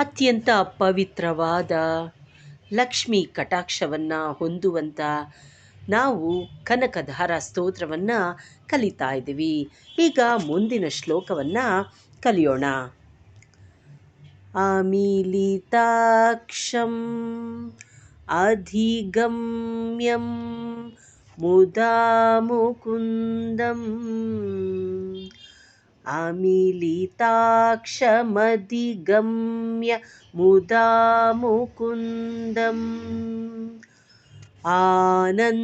ಅತ್ಯಂತ ಪವಿತ್ರವಾದ ಲಕ್ಷ್ಮಿ ಕಟಾಕ್ಷವನ್ನು ಹೊಂದುವಂಥ ನಾವು ಕನಕಧಾರ ಸ್ತೋತ್ರವನ್ನು ಕಲಿತಾ ಇದ್ದೀವಿ. ಈಗ ಮುಂದಿನ ಶ್ಲೋಕವನ್ನು ಕಲಿಯೋಣ. ಅಮಿಲಿತಾಕ್ಷಂ ಅಧಿಗಮ್ಯಂ ಮುದಾ ಮುಕುಂದಂ आमीलिताक्षमधिगम्य मुदा मुकुन्दम्। आनन्दकन्दम्।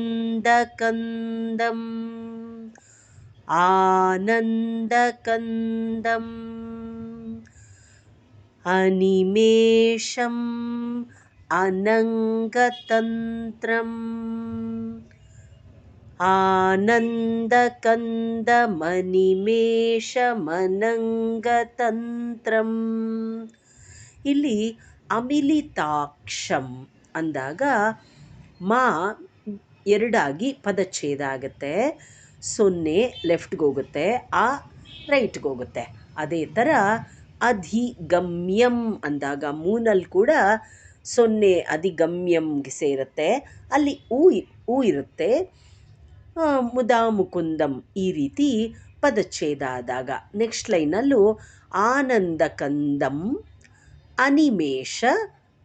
आनन्दकन्दम्। अनिमेषम् अनङ्गतन्त्रम् ಆನಂದಕಂದಮನಿಮೇಷಮನಂಗತಂತ್ರಂ. ಇಲ್ಲಿ ಅಮಿಲಿತಾಕ್ಷಂ ಅಂದಾಗ ಮಾ ಎರಡಾಗಿ ಪದಚ್ಛೇದ ಆಗುತ್ತೆ. ಸೊನ್ನೆ ಲೆಫ್ಟ್ಗೆ ಹೋಗುತ್ತೆ, ಆ ರೈಟ್ಗೆ ಹೋಗುತ್ತೆ. ಅದೇ ಥರ ಅಧಿಗಮ್ಯಂ ಅಂದಾಗ ಮೂನಲ್ಲಿ ಕೂಡ ಸೊನ್ನೆ ಅಧಿಗಮ್ಯಂಗೆ ಸೇರುತ್ತೆ. ಅಲ್ಲಿ ಊ ಊ ಇರುತ್ತೆ. ಮುದಾ ಮುಕುಂದಂ ಈ ರೀತಿ ಪದಚ್ಛೇದ ಆದಾಗ ನೆಕ್ಸ್ಟ್ ಲೈನಲ್ಲೂ ಆನಂದಕಂದಂ ಅನಿಮೇಷ,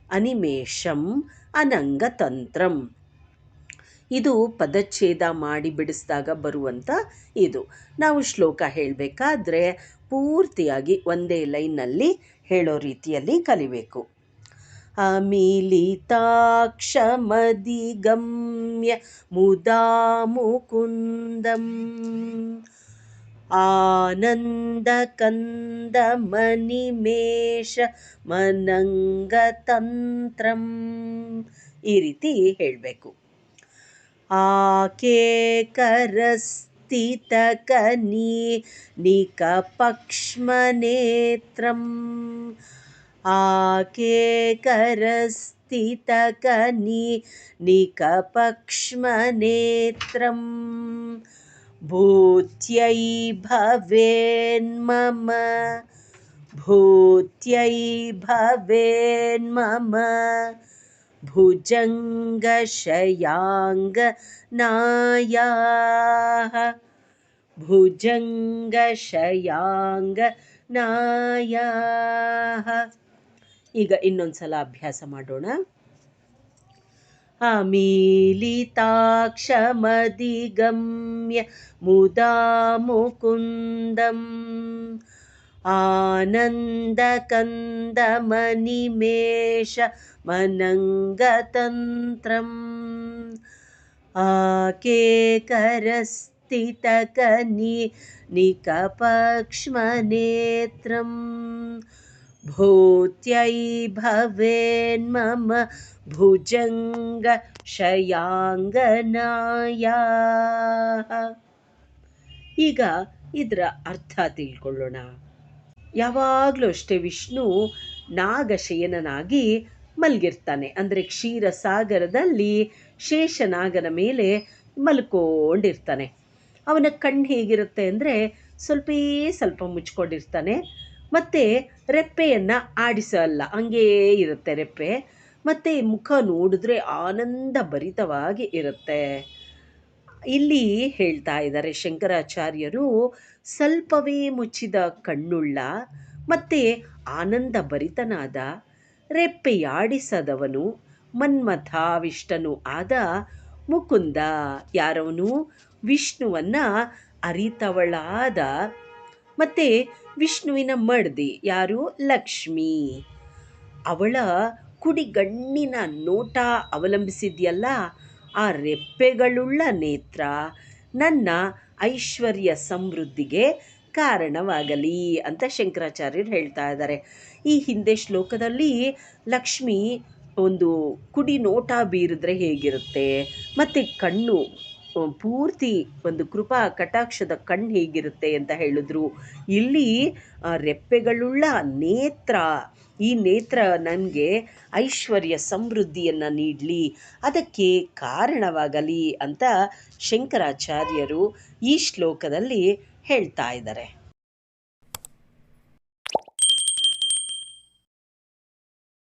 ಅನಿಮೇಷಂ ಅನಂಗ ತಂತ್ರಂ ಇದು ಪದಚ್ಛೇದ ಮಾಡಿ ಬಿಡಿಸಿದಾಗ ಬರುವಂಥ ಇದು. ನಾವು ಶ್ಲೋಕ ಹೇಳಬೇಕಾದ್ರೆ ಪೂರ್ತಿಯಾಗಿ ಒಂದೇ ಲೈನಲ್ಲಿ ಹೇಳೋ ರೀತಿಯಲ್ಲಿ ಕಲಿಬೇಕು. अमिलिताक्षमधिगम्य मुदा मुकुन्दम् ಆನಂದಕಂದಮನಿಮೇಷ ಮನಂಗತಂತ್ರಂ ಈ ರೀತಿ ಹೇಳಬೇಕು ಆಕೆ ಕರಸ್ಥಿತಕನಿ ನಿಕಪಕ್ಷ್ಮನೇತ್ರಂ आकेकरस्थितकनि निकपक्ष्मनेत्रं भूत्यै भवेन्मम भूत्यै भवेन्मम भुजङ्गशयाङ्गनायाः। भुजङ्गशयाङ्गनायाः ಈಗ ಇನ್ನೊಂದು ಸಲ ಅಭ್ಯಾಸ ಮಾಡೋಣ. ಅಮೀಲಿತಾಕ್ಷಮಧಿಗಮ್ಯ ಮುದಾ ಮುಕುಂದಂ ಆನಂದಕಂದಮನಿಮೇಷ ಮನಂಗತಂತ್ರಂ ಆಕೇಕರಸ್ಥಿತಕನಿ ನಿಕಪಕ್ಷ್ಮನೇತ್ರಂ ಭವೇನ್ ಭವೇನ್ಮಮ ಭುಜಂಗ ಶಯಾಂಗನಾಯ ಈಗ ಇದರ ಅರ್ಥ ತಿಳ್ಕೊಳ್ಳೋಣ. ಯಾವಾಗಲೂ ಅಷ್ಟೇ ವಿಷ್ಣು ನಾಗಶಯನನಾಗಿ ಮಲಗಿರ್ತಾನೆ. ಅಂದರೆ ಕ್ಷೀರಸಾಗರದಲ್ಲಿ ಶೇಷನಾಗನ ಮೇಲೆ ಮಲ್ಕೊಂಡಿರ್ತಾನೆ. ಅವನ ಕಣ್ಣು ಹೇಗಿರುತ್ತೆ ಅಂದರೆ ಸ್ವಲ್ಪ ಸ್ವಲ್ಪ ಮುಚ್ಕೊಂಡಿರ್ತಾನೆ. ಮತ್ತು ರೆಪ್ಪೆಯನ್ನು ಆಡಿಸಲ್ಲ ಹಂಗೇ ಇರುತ್ತೆ ರೆಪ್ಪೆ. ಮತ್ತು ಮುಖ ನೋಡಿದ್ರೆ ಆನಂದ ಭರಿತವಾಗಿ ಇರುತ್ತೆ. ಇಲ್ಲಿ ಹೇಳ್ತಾ ಇದ್ದಾರೆ ಶಂಕರಾಚಾರ್ಯರು, ಸ್ವಲ್ಪವೇ ಮುಚ್ಚಿದ ಕಣ್ಣುಳ್ಳ ಮತ್ತು ಆನಂದ ಭರಿತನಾದ ರೆಪ್ಪೆಯಾಡಿಸದವನು ಮನ್ಮಥಾವಿಷ್ಟನು ಆದ ಮುಕುಂದ. ಯಾರವನು? ವಿಷ್ಣುವನ್ನು ಅರಿತವಳಾದ ಮತ್ತು ವಿಷ್ಣುವಿನ ಮಡದಿ, ಯಾರು? ಲಕ್ಷ್ಮಿ. ಅವಳ ಕುಡಿಗಣ್ಣಿನ ನೋಟ ಅವಲಂಬಿಸಿದೆಯಲ್ಲ, ಆ ರೆಪ್ಪೆಗಳುಳ್ಳ ನೇತ್ರ ನನ್ನ ಐಶ್ವರ್ಯ ಸಮೃದ್ಧಿಗೆ ಕಾರಣವಾಗಲಿ ಅಂತ ಶಂಕರಾಚಾರ್ಯರು ಹೇಳ್ತಾ ಇದ್ದಾರೆ. ಈ ಹಿಂದೆ ಶ್ಲೋಕದಲ್ಲಿ ಲಕ್ಷ್ಮಿ ಒಂದು ಕುಡಿ ನೋಟ ಬೀರಿದ್ರೆ ಹೇಗಿರುತ್ತೆ? ಮತ್ತು ಕಣ್ಣು ಪೂರ್ತಿ ಒಂದು ಕೃಪಾ ಕಟಾಕ್ಷದ ಕಣ್ಣು ಹೇಗಿರುತ್ತೆ ಅಂತ ಹೇಳಿದ್ರು. ಇಲ್ಲಿ ರೆಪ್ಪೆಗಳುಳ್ಳ ನೇತ್ರ, ಈ ನೇತ್ರ ನನಗೆ ಐಶ್ವರ್ಯ ಸಮೃದ್ಧಿಯನ್ನು ನೀಡಲಿ. ಅದಕ್ಕೆ ಕಾರಣವಾಗಲಿ ಅಂತ ಶಂಕರಾಚಾರ್ಯರು ಈ ಶ್ಲೋಕದಲ್ಲಿ ಹೇಳ್ತಾ ಇದ್ದಾರೆ.